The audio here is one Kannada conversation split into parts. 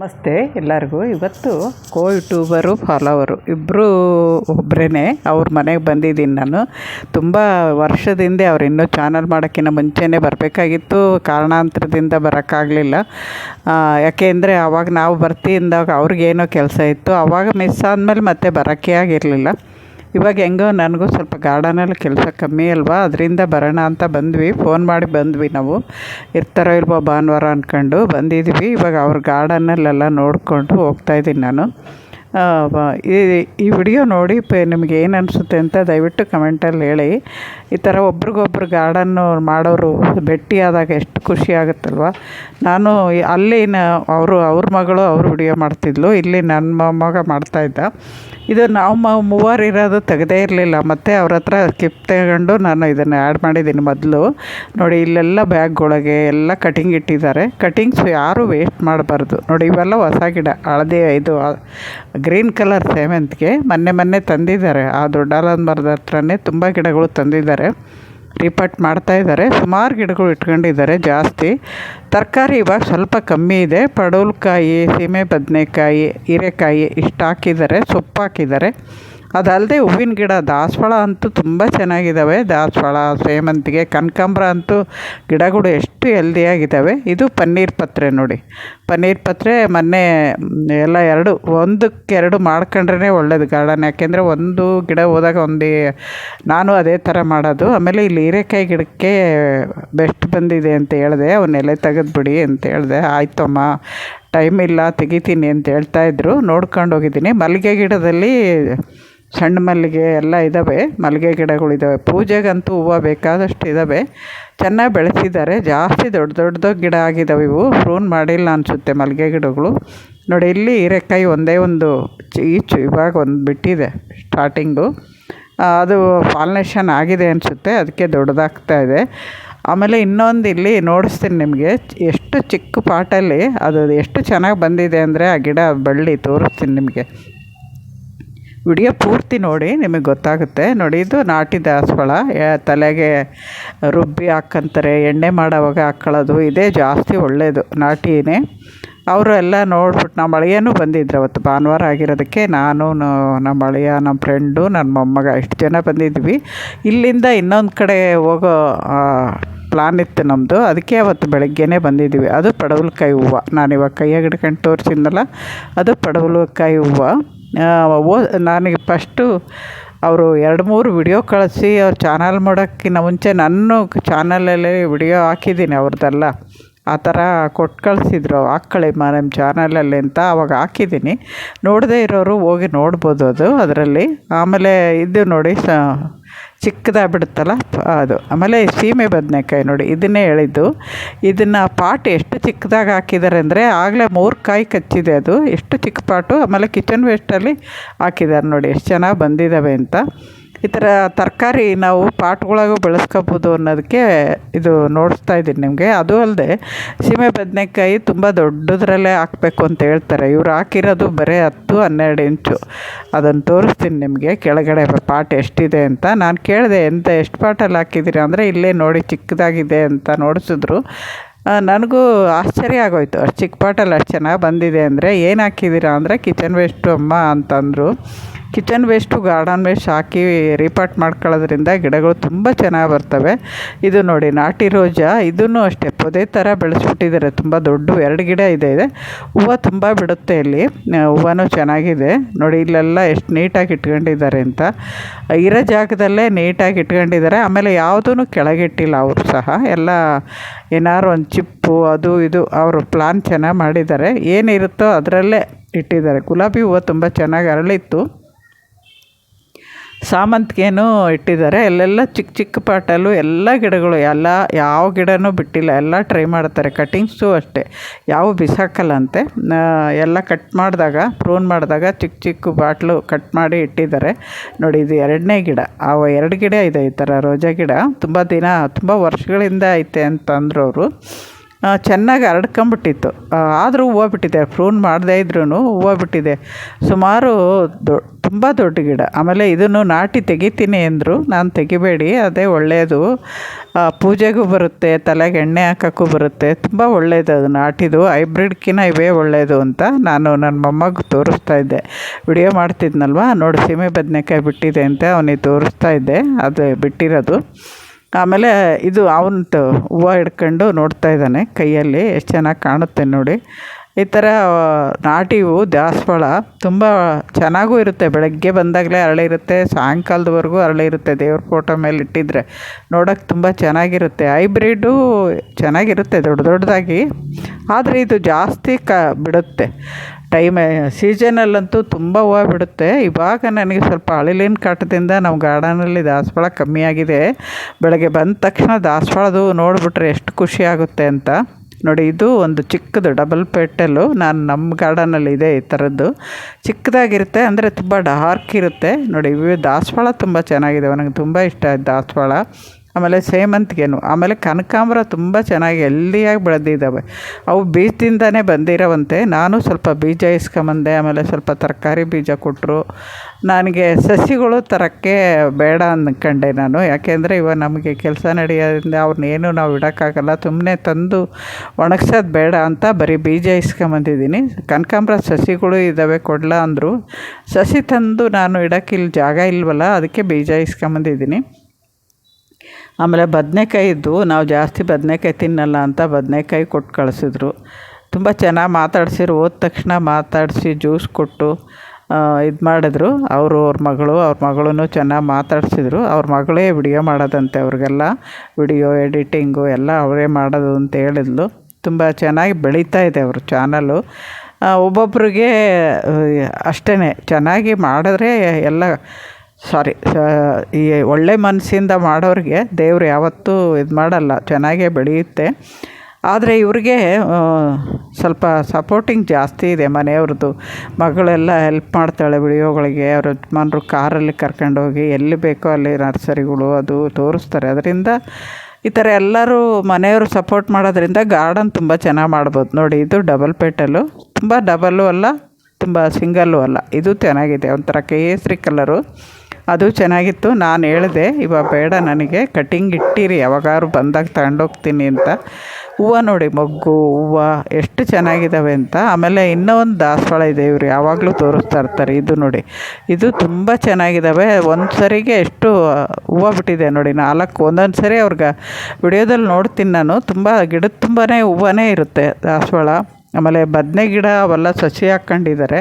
ನಮಸ್ತೆ ಎಲ್ಲರಿಗೂ. ಇವತ್ತು ಕೋ ಯೂಟ್ಯೂಬರು ಫಾಲೋವರು ಇಬ್ಬರು ಒಬ್ಬರೇ ಅವ್ರ ಮನೆಗೆ ಬಂದಿದ್ದೀನಿ ನಾನು. ತುಂಬ ವರ್ಷದಿಂದ ಅವ್ರು ಇನ್ನೂ ಚಾನಲ್ ಮಾಡೋಕ್ಕಿಂತ ಮುಂಚೆನೇ ಬರಬೇಕಾಗಿತ್ತು. ಕಾರಣಾಂತರದಿಂದ ಬರೋಕ್ಕಾಗಲಿಲ್ಲ. ಯಾಕೆ ಅಂದರೆ ಆವಾಗ ನಾವು ಬರ್ತಿ ಅಂದಾಗ ಅವ್ರಿಗೇನೋ ಕೆಲಸ ಇತ್ತು. ಆವಾಗ ಮಿಸ್ ಆದಮೇಲೆ ಮತ್ತೆ ಬರೋಕ್ಕೆ ಆಗಿರಲಿಲ್ಲ. ಇವಾಗ ಹೆಂಗೋ ನನಗೂ ಸ್ವಲ್ಪ ಗಾರ್ಡನಲ್ಲಿ ಕೆಲಸ ಕಮ್ಮಿ ಅಲ್ವಾ? ಅದರಿಂದ ಬರೋಣ ಅಂತ ಬಂದ್ವಿ. ಫೋನ್ ಮಾಡಿ ಬಂದ್ವಿ ನಾವು. ಇರ್ತಾರೋ ಇಲ್ವೋ ಭಾನುವಾರ ಅಂದ್ಕೊಂಡು ಬಂದಿದ್ವಿ. ಇವಾಗ ಅವ್ರ ಗಾರ್ಡನಲ್ಲೆಲ್ಲ ನೋಡಿಕೊಂಡು ಹೋಗ್ತಾಯಿದ್ದೀನಿ ನಾನು. ಈ ಈ ವಿಡಿಯೋ ನೋಡಿ ಪ, ನಿಮಗೆ ಏನು ಅನಿಸುತ್ತೆ ಅಂತ ದಯವಿಟ್ಟು ಕಮೆಂಟಲ್ಲಿ ಹೇಳಿ. ಈ ಥರ ಒಬ್ರಿಗೊಬ್ರು ಗಾರ್ಡನ್ನು ಮಾಡೋರು ಭೇಟಿಯಾದಾಗ ಎಷ್ಟು ಖುಷಿ ಆಗುತ್ತಲ್ವ? ನಾನು ಅಲ್ಲಿನ ಅಲ್ಲಿ ಅವರು, ಅವ್ರ ಮಗಳು ಅವರು ವಿಡಿಯೋ ಮಾಡ್ತಿದ್ಲು. ಇಲ್ಲಿ ನನ್ನ ಮೊಮ್ಮಗ ಮಾಡ್ತಾಯಿದ್ದ ಇದು ನಾವು ಮೂವರು ಇರೋದು ತೆಗೆದೇ ಇರಲಿಲ್ಲ, ಮತ್ತು ಅವ್ರ ಹತ್ರ ಕಿಪ್ ತಗೊಂಡು ನಾನು ಇದನ್ನು ಆ್ಯಡ್ ಮಾಡಿದ್ದೀನಿ ಮೊದಲು. ನೋಡಿ, ಇಲ್ಲೆಲ್ಲ ಬ್ಯಾಗ್ಗೊಳಗೆ ಎಲ್ಲ ಕಟಿಂಗ್ ಇಟ್ಟಿದ್ದಾರೆ. ಕಟಿಂಗ್ಸ್ ಯಾರೂ ವೇಸ್ಟ್ ಮಾಡಬಾರ್ದು. ನೋಡಿ, ಇವೆಲ್ಲ ಹೊಸ ಗಿಡ, ಹಳದಿ, ಇದು ಗ್ರೀನ್ ಕಲರ್ ಸೇವಂತಿಗೆ ಮೊನ್ನೆ ಮೊನ್ನೆ ತಂದಿದ್ದಾರೆ. ಆ ದೊಡ್ಡ ಮರದ ಹತ್ರನೇ ತುಂಬ ಗಿಡಗಳು ತಂದಿದ್ದಾರೆ. ರಿಪಟ್ ಮಾಡ್ತಾ ಇದ್ದಾರೆ. ಸುಮಾರು ಗಿಡಗಳು ಇಟ್ಕೊಂಡಿದ್ದಾರೆ ಜಾಸ್ತಿ. ತರಕಾರಿ ಇವಾಗ ಸ್ವಲ್ಪ ಕಮ್ಮಿ ಇದೆ. ಪಡವಲಕಾಯಿ, ಸೀಮೆ ಬದನೆಕಾಯಿ, ಹೀರೆಕಾಯಿ ಇಷ್ಟು ಹಾಕಿದ್ದಾರೆ. ಸೊಪ್ಪು ಹಾಕಿದ್ದಾರೆ. ಅದಲ್ಲದೆ ಹೂವಿನ ಗಿಡ, ದಾಸವಾಳ ಅಂತೂ ತುಂಬ ಚೆನ್ನಾಗಿದ್ದಾವೆ ದಾಸವಾಳ, ಸೇವಂತಿಗೆ, ಕನಕಾಂಬ್ರ ಅಂತೂ ಗಿಡಗಳು ಎಷ್ಟು ಹೆಲ್ದಿಯಾಗಿದ್ದಾವೆ ಇದು ಪನ್ನೀರ್ ಪತ್ರೆ ನೋಡಿ. ಪನ್ನೀರ್ ಪತ್ರೆ ಮೊನ್ನೆ ಎಲ್ಲ ಎರಡು, ಒಂದಕ್ಕೆ ಎರಡು ಮಾಡ್ಕೊಂಡ್ರೆ ಒಳ್ಳೇದು ಗಾರ್ಡನ್. ಯಾಕೆಂದರೆ ಒಂದು ಗಿಡ ಹೋದಾಗ ಒಂದು ನಾನು ಅದೇ ಥರ ಮಾಡೋದು. ಆಮೇಲೆ ಇಲ್ಲಿ ಹೀರೆಕಾಯಿ ಗಿಡಕ್ಕೆ ಬೆಸ್ಟ್ ಬಂದಿದೆ ಅಂತ ಹೇಳಿದೆ. ಅವನ್ನ ಎಲೆ ತೆಗೆದ್ಬಿಡಿ ಅಂತ ಹೇಳಿದೆ. ಆಯ್ತಮ್ಮ, ಟೈಮ್ ಇಲ್ಲ, ತೆಗಿತೀನಿ ಅಂತ ಹೇಳ್ತಾ ಇದ್ರು. ನೋಡ್ಕೊಂಡು ಹೋಗಿದ್ದೀನಿ. ಮಲ್ಲಿಗೆ ಗಿಡದಲ್ಲಿ ಸಣ್ಣ ಮಲ್ಲಿಗೆ ಎಲ್ಲ ಇದ್ದಾವೆ ಮಲ್ಲಿಗೆ ಗಿಡಗಳಿದ್ದಾವೆ ಪೂಜೆಗಂತೂ ಹೂವು ಬೇಕಾದಷ್ಟು ಇದ್ದಾವೆ ಚೆನ್ನಾಗಿ ಬೆಳೆಸಿದ್ದಾರೆ. ಜಾಸ್ತಿ ದೊಡ್ಡ ದೊಡ್ಡದು ಗಿಡ ಆಗಿದ್ದಾವೆ ಇವು. ಫ್ರೂನ್ ಮಾಡಿಲ್ಲ ಅನಿಸುತ್ತೆ ಮಲ್ಲಿಗೆ ಗಿಡಗಳು. ನೋಡಿ, ಇಲ್ಲಿ ಹೀರೆಕಾಯಿ ಒಂದೇ ಒಂದು ಈಚು ಇವಾಗ ಒಂದು ಬಿಟ್ಟಿದೆ ಸ್ಟಾರ್ಟಿಂಗು ಅದು ಪಾಲಿನೇಷನ್ ಆಗಿದೆ ಅನಿಸುತ್ತೆ. ಅದಕ್ಕೆ ದೊಡ್ಡದಾಗ್ತಾ ಇದೆ. ಆಮೇಲೆ ಇನ್ನೊಂದು ಇಲ್ಲಿ ನೋಡಿಸ್ತೀನಿ ನಿಮಗೆ. ಎಷ್ಟು ಚಿಕ್ಕ ಪಾಟಲ್ಲಿ ಅದು ಎಷ್ಟು ಚೆನ್ನಾಗಿ ಬಂದಿದೆ ಅಂದರೆ ಆ ಗಿಡ, ಬಳ್ಳಿ ತೋರಿಸ್ತೀನಿ ನಿಮಗೆ. ವಿಡಿಯೋ ಪೂರ್ತಿ ನೋಡಿ, ನಿಮಗೆ ಗೊತ್ತಾಗುತ್ತೆ. ನೋಡಿ, ಇದು ನಾಟಿ ದಾಸವಾಳ. ತಲೆಗೆ ರುಬ್ಬಿ ಹಾಕ್ಕಂತಾರೆ ಎಣ್ಣೆ ಮಾಡೋವಾಗ ಹಾಕ್ಕೊಳ್ಳೋದು ಇದೇ ಜಾಸ್ತಿ ಒಳ್ಳೆಯದು ನಾಟಿನೇ. ಅವರು ಎಲ್ಲ ನೋಡ್ಬಿಟ್ಟು ನಮ್ಮ ಅಳಿಯನೂ ಬಂದಿದ್ರು ಅವತ್ತು, ಭಾನುವಾರ ಆಗಿರೋದಕ್ಕೆ. ನಾನು ನಮ್ಮ ಅಳಿಯ, ನಮ್ಮ ಫ್ರೆಂಡು, ನನ್ನ ಮೊಮ್ಮಗ, ಇಷ್ಟು ಜನ ಬಂದಿದ್ವಿ. ಇಲ್ಲಿಂದ ಇನ್ನೊಂದು ಕಡೆ ಹೋಗೋ ಪ್ಲಾನ್ ಇತ್ತು ನಮ್ಮದು ಅದಕ್ಕೆ ಅವತ್ತು ಬೆಳಗ್ಗೆನೇ ಬಂದಿದ್ದೀವಿ ಅದು ಪಡವಲಕಾಯಿ ಹೂವು. ನಾನು ಇವಾಗ ಕೈಯಾಗ ಹಿಡ್ಕೊಂಡು ತೋರಿಸಿದ್ನಲ್ಲ, ಅದು ಪಡವಲಕಾಯಿ ಹೂವು. ಓ ನನಗೆ ಫಸ್ಟು ಅವರು ಎರಡು ಮೂರು ವಿಡಿಯೋ ಕಳಿಸಿ ಅವ್ರ ಚಾನಲ್ ಮಾಡೋಕ್ಕಿಂತ ಮುಂಚೆ ನನ್ನ ಚಾನಲಲ್ಲಿ ವಿಡಿಯೋ ಹಾಕಿದ್ದೀನಿ ಅವ್ರದ್ದೆಲ್ಲ. ಆ ಥರ ಕೊಟ್ಟು ಕಳಿಸಿದ್ರು ಹಾಕ್ಕೊಳ್ಳಿ ಮ, ನಮ್ಮ ಚಾನಲಲ್ಲಿ ಅಂತ ಅವಾಗ ಹಾಕಿದ್ದೀನಿ. ನೋಡದೇ ಇರೋರು ಹೋಗಿ ನೋಡ್ಬೋದು ಅದು ಅದರಲ್ಲಿ. ಆಮೇಲೆ ಇದು ನೋಡಿ ಸ ಚಿಕ್ಕದಾಗ್ಬಿಡುತ್ತಲ್ಲ? ಅದು. ಆಮೇಲೆ ಸೀಮೆ ಬದನೆಕಾಯಿ ನೋಡಿ, ಇದನ್ನೇ ಹೇಳಿದ್ದು ಇದನ್ನು ಪಾಟ್ ಎಷ್ಟು ಚಿಕ್ಕದಾಗಿ ಹಾಕಿದ್ದಾರೆ ಅಂದರೆ ಆಗಲೇ ಮೂರು ಕಾಯಿ ಕಚ್ಚಿದೆ ಅದು. ಎಷ್ಟು ಚಿಕ್ಕ ಪಾಟು, ಆಮೇಲೆ ಕಿಚನ್ ವೇಸ್ಟಲ್ಲಿ ಹಾಕಿದ್ದಾರೆ ನೋಡಿ, ಎಷ್ಟು ಚೆನ್ನಾಗಿ ಬಂದಿದ್ದಾವೆ ಅಂತ. ಈ ಥರ ತರಕಾರಿ ನಾವು ಪಾಟ್ಗಳಾಗೂ ಬೆಳೆಸ್ಕೋಬೋದು ಅನ್ನೋದಕ್ಕೆ ಇದು ನೋಡಿಸ್ತಾ ಇದ್ದೀನಿ ನಿಮಗೆ. ಅದು ಅಲ್ಲದೆ ಸೀಮೆ ಬದನೆಕಾಯಿ ತುಂಬ ದೊಡ್ಡದ್ರಲ್ಲೇ ಹಾಕಬೇಕು ಅಂತ ಹೇಳ್ತಾರೆ. ಇವ್ರು ಹಾಕಿರೋದು ಬರೀ ಹತ್ತು ಹನ್ನೆರಡು ಇಂಚು. ಅದನ್ನು ತೋರಿಸ್ತೀನಿ ನಿಮಗೆ. ಕೆಳಗಡೆ ಪಾಟ್ ಎಷ್ಟಿದೆ ಅಂತ. ನಾನು ಕೇಳಿದೆ, ಎಂತ ಎಷ್ಟು ಪಾಟಲ್ಲಿ ಹಾಕಿದ್ದೀರಿ? ಅಂದರೆ, ಇಲ್ಲೇ ನೋಡಿ ಚಿಕ್ಕದಾಗಿದೆ ಅಂತ ನೋಡಿಸಿದ್ರು. ನನಗೂ ಆಶ್ಚರ್ಯ ಆಗೋಯ್ತು. ಅಷ್ಟು ಚಿಕ್ಕ ಪಾಟಲ್ಲಿ ಅಷ್ಟು ಚೆನ್ನಾಗಿ ಬಂದಿದೆ ಅಂದರೆ, ಏನು ಹಾಕಿದ್ದೀರಾ? ಅಂದರೆ, ಕಿಚನ್ ವೇಸ್ಟು ಅಮ್ಮ ಅಂತಂದರು. ಕಿಚನ್ ವೇಸ್ಟು ಗಾರ್ಡನ್ ವೇಸ್ಟ್ ಹಾಕಿ ರೀಪಾಟ್ ಮಾಡ್ಕೊಳ್ಳೋದ್ರಿಂದ ಗಿಡಗಳು ತುಂಬ ಚೆನ್ನಾಗಿ ಬರ್ತವೆ. ಇದು ನೋಡಿ, ನಾಟಿ ರೋಜಾ, ಇದನ್ನು ಅಷ್ಟೇ ಪೊದೆ ಥರ ಬೆಳೆಸ್ಬಿಟ್ಟಿದ್ದಾರೆ. ತುಂಬ ದೊಡ್ಡ ಎರಡು ಗಿಡ ಇದೆ ಇದೆ. ಹೂವು ತುಂಬ ಬಿಡುತ್ತೆ ಇಲ್ಲಿ. ಹೂವನೂ ಚೆನ್ನಾಗಿದೆ. ನೋಡಿ, ಇಲ್ಲೆಲ್ಲ ಎಷ್ಟು ನೀಟಾಗಿ ಇಟ್ಕೊಂಡಿದ್ದಾರೆ ಅಂತ. ಇರೋ ಜಾಗದಲ್ಲೇ ನೀಟಾಗಿ ಇಟ್ಕೊಂಡಿದ್ದಾರೆ. ಆಮೇಲೆ ಯಾವುದೂ ಕೆಳಗಿಟ್ಟಿಲ್ಲ ಅವರು ಸಹ. ಎಲ್ಲ ಏನಾದ್ರು ಒಂದು ಚಿಪ್ಪು, ಅದು ಇದು ಅವರು ಪ್ಲಾನ್ ಚೆನ್ನಾಗಿ ಮಾಡಿದ್ದಾರೆ. ಏನಿರುತ್ತೋ ಅದರಲ್ಲೇ ಇಟ್ಟಿದ್ದಾರೆ. ಗುಲಾಬಿ ಹೂವು ತುಂಬ ಚೆನ್ನಾಗಿ ಅರಳಿತ್ತು. ಸಾಮಂತಿಗೆನೂ ಇಟ್ಟಿದ್ದಾರೆ. ಅಲ್ಲೆಲ್ಲ ಚಿಕ್ಕ ಚಿಕ್ಕ ಪಾಟಲ್ಲೂ, ಎಲ್ಲ ಗಿಡಗಳು, ಎಲ್ಲ ಯಾವ ಗಿಡನೂ ಬಿಟ್ಟಿಲ್ಲ. ಎಲ್ಲ ಟ್ರೈ ಮಾಡ್ತಾರೆ. ಕಟಿಂಗ್ಸು ಅಷ್ಟೇ. ಯಾವ ಬಿಸಾಕಲ್ಲಂತೆ. ಎಲ್ಲ ಕಟ್ ಮಾಡಿದಾಗ, ಪ್ರೂನ್ ಮಾಡಿದಾಗ ಚಿಕ್ಕ ಚಿಕ್ಕ ಬಾಟ್ಲು ಕಟ್ ಮಾಡಿ ಇಟ್ಟಿದ್ದಾರೆ. ನೋಡಿ, ಇದು ಎರಡನೇ ಗಿಡ. ಆ ಎರಡು ಗಿಡ ಇದೆ ಈ ಥರ ರೋಜಾ ಗಿಡ. ತುಂಬ ದಿನ, ತುಂಬ ವರ್ಷಗಳಿಂದ ಐತೆ ಅಂತ ಅಂದರು ಅವರು ಚೆನ್ನಾಗಿ ಹರಡ್ಕೊಂಬಿಟ್ಟಿತ್ತು. ಆದರೂ ಹೂವು ಬಿಟ್ಟಿದೆ. ಪ್ರೂನ್ ಮಾಡದೇ ಇದ್ರೂ ಹೂವು ಬಿಟ್ಟಿದೆ. ಸುಮಾರು ದೊ ತುಂಬ ದೊಡ್ಡ ಗಿಡ. ಆಮೇಲೆ ಇದನ್ನು ನಾಟಿ ತೆಗಿತೀನಿ ಅಂದರು, ನಾನು ತೆಗಿಬೇಡಿ, ಅದೇ ಒಳ್ಳೆಯದು ಪೂಜೆಗೂ ಬರುತ್ತೆ, ತಲೆಗೆ ಎಣ್ಣೆ ಹಾಕೋಕ್ಕೂ ಬರುತ್ತೆ. ತುಂಬ ಒಳ್ಳೆಯದು ಅದು ನಾಟಿದು ಹೈಬ್ರಿಡ್ಕಿನ ಇವೇ ಒಳ್ಳೆಯದು ಅಂತ ನಾನು ನನ್ನ ಮೊಮ್ಮಗ ತೋರಿಸ್ತಾ ಇದ್ದೆ. ವಿಡಿಯೋ ಮಾಡ್ತಿದ್ನಲ್ವ? ನೋಡಿ, ಸೀಮೆ ಬದನೆಕಾಯಿ ಬಿಟ್ಟಿದೆ ಅಂತ ಅವನಿಗೆ ತೋರಿಸ್ತಾ ಇದ್ದೆ. ಅದು ಬಿಟ್ಟಿರೋದು. ಆಮೇಲೆ ಇದು ಅವನದು ಹೂವು ಹಿಡ್ಕೊಂಡು ನೋಡ್ತಾ ಇದ್ದಾನೆ ಕೈಯಲ್ಲಿ. ಎಷ್ಟು ಚೆನ್ನಾಗಿ ಕಾಣುತ್ತೆ ನೋಡಿ. ಈ ಥರ ನಾಟಿ ಹೂವು ದಾಸವಾಳ ತುಂಬ ಚೆನ್ನಾಗೂ ಇರುತ್ತೆ. ಬೆಳಗ್ಗೆ ಬಂದಾಗಲೇ ಅರಳಿ ಇರುತ್ತೆ, ಸಾಯಂಕಾಲದವರೆಗೂ ಅರಳಿ ಇರುತ್ತೆ. ದೇವ್ರ ಫೋಟೋ ಮೇಲೆ ಇಟ್ಟಿದ್ರೆ ನೋಡೋಕೆ ತುಂಬ ಚೆನ್ನಾಗಿರುತ್ತೆ. ಹೈಬ್ರಿಡ್ಡು ಚೆನ್ನಾಗಿರುತ್ತೆ, ದೊಡ್ಡ ದೊಡ್ಡದಾಗಿ. ಆದರೆ ಇದು ಜಾಸ್ತಿ ಕ, ಬಿಡುತ್ತೆ. ಟೈಮ್, ಸೀಸನಲ್ಲಂತೂ ತುಂಬ ಹೂವು ಬಿಡುತ್ತೆ. ಇವಾಗ ನನಗೆ ಸ್ವಲ್ಪ ಅಳಿಲಿನ ಕಾಟದಿಂದ ನಮ್ಮ ಗಾರ್ಡನಲ್ಲಿ ದಾಸವಾಳ ಕಮ್ಮಿಯಾಗಿದೆ. ಬೆಳಗ್ಗೆ ಬಂದ ತಕ್ಷಣ ದಾಸವಾಳದು ನೋಡಿಬಿಟ್ರೆ ಎಷ್ಟು ಖುಷಿ ಆಗುತ್ತೆ ಅಂತ. ನೋಡಿ, ಇದು ಒಂದು ಚಿಕ್ಕದು ಡಬಲ್ ಪೆಟ್ಟಲು. ನಾನು ನಮ್ಮ ಗಾರ್ಡನಲ್ಲಿ ಇದೆ ಈ ಥರದ್ದು. ಚಿಕ್ಕದಾಗಿರುತ್ತೆ, ಅಂದರೆ ತುಂಬ ಡಾರ್ಕ್ ಇರುತ್ತೆ. ನೋಡಿ ಇವು ದಾಸವಾಳ ತುಂಬ ಚೆನ್ನಾಗಿದೆ. ನನಗೆ ತುಂಬ ಇಷ್ಟ ಆಯ್ತು ದಾಸವಾಳ. ಆಮೇಲೆ ಸೇವಂತಿಗೆನು ಆಮೇಲೆ ಕನಕಾಂಬರ ತುಂಬ ಚೆನ್ನಾಗಿ ಎಲ್ಲಿಯಾಗಿ ಬೆಳೆದಿದ್ದಾವೆ. ಅವು ಬೀಜದಿಂದನೇ ಬಂದಿರೋವಂತೆ. ನಾನು ಸ್ವಲ್ಪ ಬೀಜ ಇಸ್ಕೊಂಬಂದೆ, ಆಮೇಲೆ ಸ್ವಲ್ಪ ತರಕಾರಿ ಬೀಜ ಕೊಟ್ಟರು ನನಗೆ ಸಸಿಗಳು ತರೋಕ್ಕೆ ಬೇಡ ಅಂದ್ಕೊಂಡೆ ನಾನು. ಯಾಕೆಂದರೆ ಇವಾಗ ನಮಗೆ ಕೆಲಸ ನಡೆಯೋದ್ರಿಂದ ಅವ್ರನ್ನೇನು ನಾವು ಇಡೋಕ್ಕಾಗಲ್ಲ. ಸುಮ್ಮನೆ ತಂದು ಒಣಗ್ಸೋದು ಬೇಡ ಅಂತ ಬರೀ ಬೀಜ ಇಸ್ಕೊಂಬಂದಿದ್ದೀನಿ. ಕನಕಾಂಬರ ಸಸಿಗಳು ಇದ್ದಾವೆ ಕೊಡಲ ಅಂದರು. ಸಸಿ ತಂದು ನಾನು ಇಡೋಕ್ಕಿಲ್ಲಿ ಜಾಗ ಇಲ್ವಲ್ಲ, ಅದಕ್ಕೆ ಬೀಜ ಇಸ್ಕೊಂಬಂದಿದ್ದೀನಿ. ಆಮೇಲೆ ಬದನೆಕಾಯಿ ಇದ್ದು ನಾವು ಜಾಸ್ತಿ ಬದನೆಕಾಯಿ ತಿನ್ನಲ್ಲ ಅಂತ ಬದನೆಕಾಯಿ ಕೊಟ್ಟು ಕಳಿಸಿದ್ರು. ತುಂಬ ಚೆನ್ನಾಗಿ ಮಾತಾಡ್ಸಿರು. ಹೋದ ತಕ್ಷಣ ಮಾತಾಡಿಸಿ ಜ್ಯೂಸ್ ಕೊಟ್ಟು ಇದು ಮಾಡಿದ್ರು. ಅವರು ಅವ್ರ ಮಗಳು, ಅವ್ರ ಮಗಳೂ ಚೆನ್ನಾಗಿ ಮಾತಾಡಿಸಿದ್ರು. ಅವ್ರ ಮಗಳೇ ವಿಡಿಯೋ ಮಾಡೋದಂತೆ ಅವ್ರಿಗೆಲ್ಲ. ವಿಡಿಯೋ, ಎಡಿಟಿಂಗು ಎಲ್ಲ ಅವರೇ ಮಾಡೋದು ಅಂತ ಹೇಳಿದ್ಲು. ತುಂಬ ಚೆನ್ನಾಗಿ ಬೆಳೀತಾ ಇದೆ ಅವರು ಚಾನಲು ಒಬ್ಬೊಬ್ರಿಗೆ ಅಷ್ಟೇ ಚೆನ್ನಾಗಿ ಮಾಡಿದ್ರೆ ಎಲ್ಲ ಸಾರಿ ಈ ಒಳ್ಳೆ ಮನಸ್ಸಿಂದ ಮಾಡೋರಿಗೆ ದೇವ್ರು ಯಾವತ್ತೂ ಇದು ಮಾಡಲ್ಲ, ಚೆನ್ನಾಗೇ ಬೆಳೆಯುತ್ತೆ. ಆದರೆ ಇವ್ರಿಗೆ ಸ್ವಲ್ಪ ಸಪೋರ್ಟಿಂಗ್ ಜಾಸ್ತಿ ಇದೆ ಮನೆಯವ್ರದ್ದು ಮಗಳೆಲ್ಲ ಹೆಲ್ಪ್ ಮಾಡ್ತಾಳೆ ವಿಡಿಯೋಗಳಿಗೆ ಅವ್ರ ಯಜಮಾನ್ರು ಕಾರಲ್ಲಿ ಕರ್ಕೊಂಡೋಗಿ ಎಲ್ಲಿ ಬೇಕೋ ಅಲ್ಲಿ ನರ್ಸರಿಗಳು ಅದು ತೋರಿಸ್ತಾರೆ. ಅದರಿಂದ ಈ ಥರ ಎಲ್ಲರೂ ಮನೆಯವರು ಸಪೋರ್ಟ್ ಮಾಡೋದ್ರಿಂದ ಗಾರ್ಡನ್ ತುಂಬ ಚೆನ್ನಾಗಿ ಮಾಡ್ಬೋದು. ನೋಡಿ, ಇದು ಡಬಲ್ ಪೇಟಲು ತುಂಬ ಡಬಲ್ಲು ಅಲ್ಲ, ತುಂಬ ಸಿಂಗಲ್ಲು ಅಲ್ಲ. ಇದು ಚೆನ್ನಾಗಿದೆ. ಒಂಥರ ಕೇಸರಿ ಕಲರು ಅದು ಚೆನ್ನಾಗಿತ್ತು. ನಾನು ಹೇಳಿದೆ ಇವಾಗ ಬೇಡ ನನಗೆ ಕಟಿಂಗ್ ಇಟ್ಟಿರಿ, ಯಾವಾಗಾದ್ರು ಬಂದಾಗ ತಗೊಂಡೋಗ್ತೀನಿ ಅಂತ. ಹೂವು ನೋಡಿ ಮೊಗ್ಗು, ಹೂವು ಎಷ್ಟು ಚೆನ್ನಾಗಿದ್ದಾವೆ ಅಂತ. ಆಮೇಲೆ ಇನ್ನೂ ಒಂದು ದಾಸವಾಳ ಇದೆ ಇವರು ಯಾವಾಗಲೂ ತೋರಿಸ್ತಾ ಇರ್ತಾರೆ, ಇದು ನೋಡಿ. ಇದು ತುಂಬ ಚೆನ್ನಾಗಿದ್ದಾವೆ ಒಂದು ಸರಿಗೆ ಎಷ್ಟು ಹೂವು ಬಿಟ್ಟಿದೆ ನೋಡಿ, ನಾಲ್ಕು. ಒಂದೊಂದು ಸರಿ ಅವ್ರಿಗೆ ವಿಡಿಯೋದಲ್ಲಿ ನೋಡ್ತೀನಿ ನಾನು. ತುಂಬ ಗಿಡದ ತುಂಬಾ ಹೂವನೇ ಇರುತ್ತೆ ದಾಸವಾಳ. ಆಮೇಲೆ ಬದನೆ ಗಿಡ ಅವೆಲ್ಲ ಸಸಿ ಹಾಕ್ಕೊಂಡಿದ್ದಾರೆ.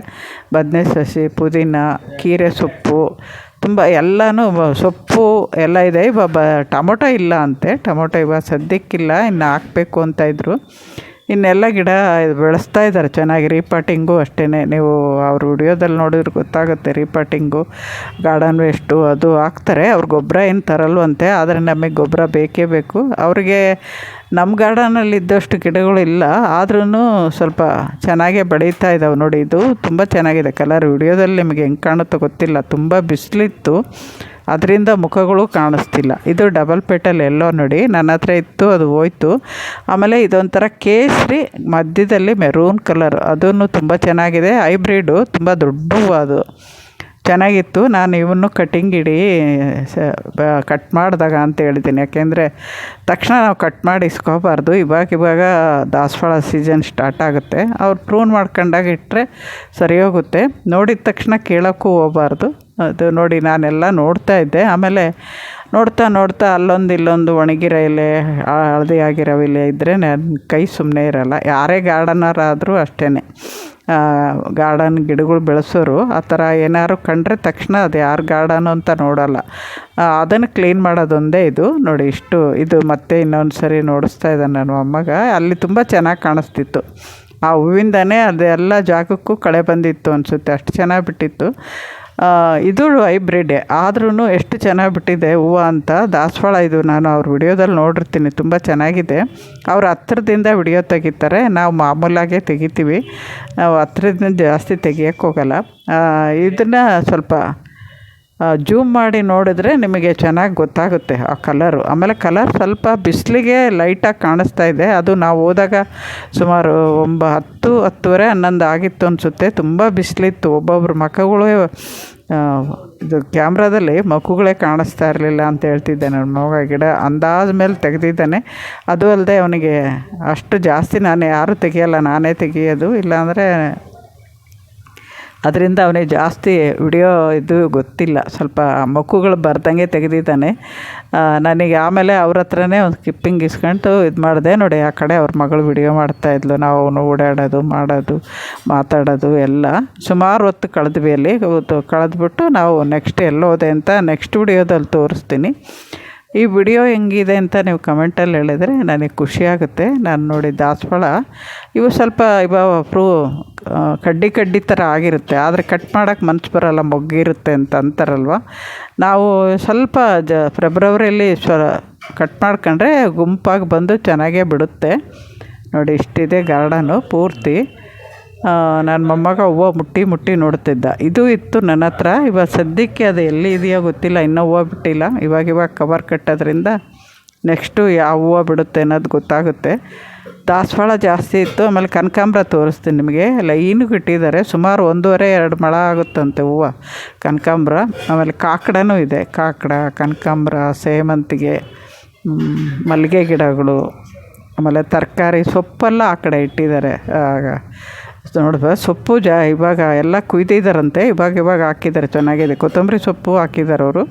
ಬದನೆ ಸಸಿ, ಪುದೀನ, ಕೀರೆ ಸೊಪ್ಪು ತುಂಬ ಎಲ್ಲನೂ ಸೊಪ್ಪು ಎಲ್ಲ ಇದೆ. ಇವಾಗ ಬ ಟೊಮೊಟೊ ಇಲ್ಲ ಅಂತೆ. ಟೊಮೊಟೊ ಇವಾಗ ಸದ್ಯಕ್ಕಿಲ್ಲ. ಇನ್ನು ಹಾಕಬೇಕು ಅಂತ ಇದ್ದರು ಇನ್ನೆಲ್ಲ ಗಿಡ ಬೆಳೆಸ್ತಾ ಇದ್ದಾರೆ, ಚೆನ್ನಾಗಿ ರೀಪಾಟಿಂಗು ಅಷ್ಟೇ ನೀವು ಅವ್ರ ವಿಡಿಯೋದಲ್ಲಿ ನೋಡಿದ್ರೆ ಗೊತ್ತಾಗುತ್ತೆ ರೀಪಾಟಿಂಗು ಗಾರ್ಡನ್ ವೇಸ್ಟು ಅದು ಹಾಕ್ತಾರೆ. ಅವ್ರು ಗೊಬ್ಬರ ಏನು ತರಲ್ವಂತೆ, ಆದರೆ ನಮಗೆ ಗೊಬ್ಬರ ಬೇಕೇ ಬೇಕು. ಅವ್ರಿಗೆ ನಮ್ಮ ಗಾರ್ಡನಲ್ಲಿ ಇದ್ದಷ್ಟು ಗಿಡಗಳು ಇಲ್ಲ ಆದ್ರೂ ಸ್ವಲ್ಪ ಚೆನ್ನಾಗೇ ಬೆಳೀತಾ ಇದ್ದಾವೆ ನೋಡಿ. ಇದು ತುಂಬ ಚೆನ್ನಾಗಿದೆ. ಕಲರ್ ವಿಡಿಯೋದಲ್ಲಿ ನಿಮಗೆ ಹೆಂಗೆ ಕಾಣುತ್ತೋ ಗೊತ್ತಿಲ್ಲ. ತುಂಬ ಬಿಸಿಲಿತ್ತು. ಅದರಿಂದ ಮುಖಗಳು ಕಾಣಿಸ್ತಿಲ್ಲ. ಇದು ಡಬಲ್ ಪೆಟಲ್ ಎಲ್ಲೋ ನೋಡಿ, ನನ್ನ ಹತ್ರ ಇತ್ತು, ಅದು ಹೋಯ್ತು. ಆಮೇಲೆ ಇದೊಂಥರ ಕೇಸರಿ, ಮಧ್ಯದಲ್ಲಿ ಮೆರೂನ್ ಕಲರ್ ಅದೂ ತುಂಬ ಚೆನ್ನಾಗಿದೆ. ಹೈಬ್ರಿಡು ತುಂಬ ದೊಡ್ಡ ಅದು. ಚೆನ್ನಾಗಿತ್ತು. ನಾನು ಇವನ್ನು ಕಟಿಂಗ್ ಇಡಿ ಕಟ್ ಮಾಡಿದಾಗ ಅಂತ ಹೇಳಿದ್ದೀನಿ ಯಾಕೆಂದರೆ ತಕ್ಷಣ ನಾವು ಕಟ್ ಮಾಡಿ ಇಸ್ಕೋಬಾರ್ದು. ಇವಾಗ ಇವಾಗ ದಾಸವಾಳ ಸೀಸನ್ ಸ್ಟಾರ್ಟ್ ಆಗುತ್ತೆ. ಅವ್ರು ಪ್ರೂನ್ ಮಾಡ್ಕೊಂಡಾಗ ಇಟ್ಟರೆ ಸರಿ ಹೋಗುತ್ತೆ. ನೋಡಿದ ತಕ್ಷಣ ಕೇಳೋಕ್ಕೂ ಹೋಗಬಾರ್ದು. ಅದು ನೋಡಿ ನಾನೆಲ್ಲ ನೋಡ್ತಾ ಇದ್ದೆ. ಆಮೇಲೆ ನೋಡ್ತಾ ನೋಡ್ತಾ ಅಲ್ಲೊಂದು ಇಲ್ಲೊಂದು ಒಣಗಿರೋ ಎಲೆ ಹಳದಿ ಆಗಿರೋ ಎಲೆ ಇದ್ದರೆ ನನ್ನ ಕೈ ಸುಮ್ಮನೆ ಇರಲ್ಲ. ಯಾರೇ ಗಾರ್ಡನರ್ ಆದರೂ ಅಷ್ಟೇ ಗಾರ್ಡನ್ ಗಿಡಗಳು ಬೆಳೆಸೋರು, ಆ ಥರ ಏನಾದ್ರು ಕಂಡ್ರೆ ತಕ್ಷಣ ಅದು ಯಾರು ಗಾರ್ಡನು ಅಂತ ನೋಡೋಲ್ಲ. ಅದನ್ನು ಕ್ಲೀನ್ ಮಾಡೋದೊಂದೇ ಇದು. ನೋಡಿ, ಇಷ್ಟು, ಇದು ಮತ್ತೆ ಇನ್ನೊಂದು ಸರಿ ನೋಡಿಸ್ತಾ ಇದ್ದಾನೆ ನನ್ನ ಮೊಮ್ಮಗ. ಅಲ್ಲಿ ತುಂಬ ಚೆನ್ನಾಗಿ ಕಾಣಿಸ್ತಿತ್ತು. ಆ ಹೂವಿಂದನೇ ಅದೆಲ್ಲ ಜಾಗಕ್ಕೂ ಕಳೆ ಬಂದಿತ್ತು ಅನಿಸುತ್ತೆ. ಅಷ್ಟು ಚೆನ್ನಾಗಿ ಬಿಟ್ಟಿತ್ತು. ಇದು ಹೈಬ್ರಿಡ್ ಆದ್ರೂ ಎಷ್ಟು ಚೆನ್ನಾಗಿ ಬಿಟ್ಟಿದೆ ಹೂವು ಅಂತ. ದಾಸವಾಳ ಇದು ನಾನು ಅವ್ರ ವಿಡಿಯೋದಲ್ಲಿ ನೋಡಿರ್ತೀನಿ ತುಂಬ ಚೆನ್ನಾಗಿದೆ. ಅವ್ರು ಹತ್ರದಿಂದ ವಿಡಿಯೋ ತೆಗಿತಾರೆ ನಾವು ಮಾಮೂಲಾಗೆ ತೆಗಿತೀವಿ. ನಾವು ಹತ್ರದಿಂದ ಜಾಸ್ತಿ ತೆಗಿಯೋಕ್ಕೆ ಹೋಗಲ್ಲ. ಇದನ್ನು ಸ್ವಲ್ಪ ಜೂಮ್ ಮಾಡಿ ನೋಡಿದ್ರೆ ನಿಮಗೆ ಚೆನ್ನಾಗಿ ಗೊತ್ತಾಗುತ್ತೆ ಆ ಕಲರು ಆಮೇಲೆ ಕಲರ್ ಸ್ವಲ್ಪ ಬಿಸಿಲಿಗೆ ಲೈಟಾಗಿ ಕಾಣಿಸ್ತಾ ಇದೆ. ಅದು ನಾವು ಹೋದಾಗ ಸುಮಾರು ಒಂಬ ಹತ್ತು ಹತ್ತುವರೆ ಹನ್ನೊಂದು ಆಗಿತ್ತು ಅನಿಸುತ್ತೆ. ತುಂಬ ಬಿಸಿಲಿತ್ತು. ಒಬ್ಬೊಬ್ರ ಆ, ಇದು ಕ್ಯಾಮ್ರಾದಲ್ಲಿ ಮಕ್ಕುಗಳೇ ಕಾಣಿಸ್ತಾ ಇರಲಿಲ್ಲ ಅಂತ ಹೇಳ್ತಿದ್ದೆ ನಾನು ಮಗ ಗಿಡ. ಅಂದಾಜ ಮೇಲೆ ತೆಗೆದಿದ್ದಾನೆ. ಅದು ಅಲ್ಲದೆ ಅವನಿಗೆ ಅಷ್ಟು ಜಾಸ್ತಿ ನಾನು, ಯಾರೂ ತೆಗಿಯೋಲ್ಲ, ನಾನೇ ತೆಗಿಯೋದು. ಇಲ್ಲಾಂದರೆ ಅದರಿಂದ ಅವನಿಗೆ ಜಾಸ್ತಿ ವಿಡಿಯೋ ಇದು ಗೊತ್ತಿಲ್ಲ. ಸ್ವಲ್ಪ ಮಕ್ಕುಗಳು ಬರ್ದಂಗೆ ತೆಗೆದಿದ್ದಾನೆ. ನನಗೆ ಆಮೇಲೆ ಅವ್ರ ಹತ್ರನೇ ಒಂದು ಕಿಪ್ಪಿಂಗ್ ಇಸ್ಕೊಂಡು ಇದು ಮಾಡಿದೆ. ನೋಡಿ, ಆ ಕಡೆ ಅವ್ರ ಮಗಳು ವಿಡಿಯೋ ಮಾಡ್ತಾಯಿದ್ಲು ನಾವು ಅವನು ಓಡಾಡೋದು, ಮಾಡೋದು, ಮಾತಾಡೋದು ಎಲ್ಲ ಸುಮಾರು ಹೊತ್ತು ಕಳೆದ್ವಿ ಅಲ್ಲಿ. ಕಳೆದ್ಬಿಟ್ಟು ನಾವು ನೆಕ್ಸ್ಟ್ ಎಲ್ಲೋದೆ ಅಂತ ನೆಕ್ಸ್ಟ್ ವಿಡಿಯೋದಲ್ಲಿ ತೋರಿಸ್ತೀನಿ. ಈ ವಿಡಿಯೋ ಹೆಂಗಿದೆ ಅಂತ ನೀವು ಕಮೆಂಟಲ್ಲಿ ಹೇಳಿದರೆ ನನಗೆ ಖುಷಿಯಾಗುತ್ತೆ. ನಾನು ನೋಡಿ ದಾಸವಾಳ, ಇವು ಸ್ವಲ್ಪ ಇವಾಗ ಪ್ರೂ ಕಡ್ಡಿ ಕಡ್ಡಿ ಥರ ಆಗಿರುತ್ತೆ. ಆದರೆ ಕಟ್ ಮಾಡೋಕ್ಕೆ ಮನ್ಸು ಬರೋಲ್ಲ, ಮೊಗ್ಗಿರುತ್ತೆ ಅಂತ ಅಂತಾರಲ್ವ? ನಾವು ಸ್ವಲ್ಪ ಜ, ಫೆಬ್ರವರಿಯಲ್ಲಿ ಸ್ವ ಕಟ್ ಮಾಡ್ಕೊಂಡ್ರೆ ಗುಂಪಾಗಿ ಬಂದು ಚೆನ್ನಾಗೇ ಬಿಡುತ್ತೆ. ನೋಡಿ, ಇಷ್ಟಿದೆ ಗಾರ್ಡನು ಪೂರ್ತಿ. ನನ್ನ ಮೊಮ್ಮಗ ಹೂವು ಮುಟ್ಟಿ ಮುಟ್ಟಿ ನೋಡ್ತಿದ್ದ. ಇದು ಇತ್ತು ನನ್ನ ಹತ್ರ. ಇವಾಗ ಸದ್ಯಕ್ಕೆ ಅದು ಎಲ್ಲಿ ಇದೆಯೋ ಗೊತ್ತಿಲ್ಲ, ಇನ್ನೂ ಹೂವು ಬಿಟ್ಟಿಲ್ಲ. ಇವಾಗ ಇವಾಗ ಕವರ್ ಕಟ್ಟೋದ್ರಿಂದ ನೆಕ್ಸ್ಟು ಯಾವ ಹೂವು ಬಿಡುತ್ತೆ ಅನ್ನೋದು ಗೊತ್ತಾಗುತ್ತೆ. ದಾಸವಾಳ ಜಾಸ್ತಿ ಇತ್ತು, ಆಮೇಲೆ ಕನಕಾಂಬ್ರ ತೋರಿಸ್ತೀನಿ ನಿಮಗೆ. ಲೈನು ಇಟ್ಟಿದ್ದಾರೆ ಸುಮಾರು ಒಂದೂವರೆ, ಎರಡು ಮೊಳ ಆಗುತ್ತಂತೆ ಹೂವು. ಕನಕಾಂಬ್ರ, ಆಮೇಲೆ ಕಾಕಡನೂ ಇದೆ. ಕಾಕಡ, ಕನಕಾಂಬ್ರ, ಸೇವಂತಿಗೆ ಮಲ್ಲಿಗೆ ಗಿಡಗಳು, ಆಮೇಲೆ ತರಕಾರಿ, ಸೊಪ್ಪೆಲ್ಲ ಆ ಕಡೆ ಇಟ್ಟಿದ್ದಾರೆ. ನೋಡಿದ್ರೆ ಸೊಪ್ಪು ಜಾ ಇವಾಗ ಎಲ್ಲ ಕುಯ್ದಿದ್ದಾರಂತೆ ಇವಾಗ ಇವಾಗ ಹಾಕಿದ್ದಾರೆ ಚೆನ್ನಾಗಿದೆ ಕೊತ್ತಂಬರಿ ಸೊಪ್ಪು ಹಾಕಿದ್ದಾರೆ ಅವರು.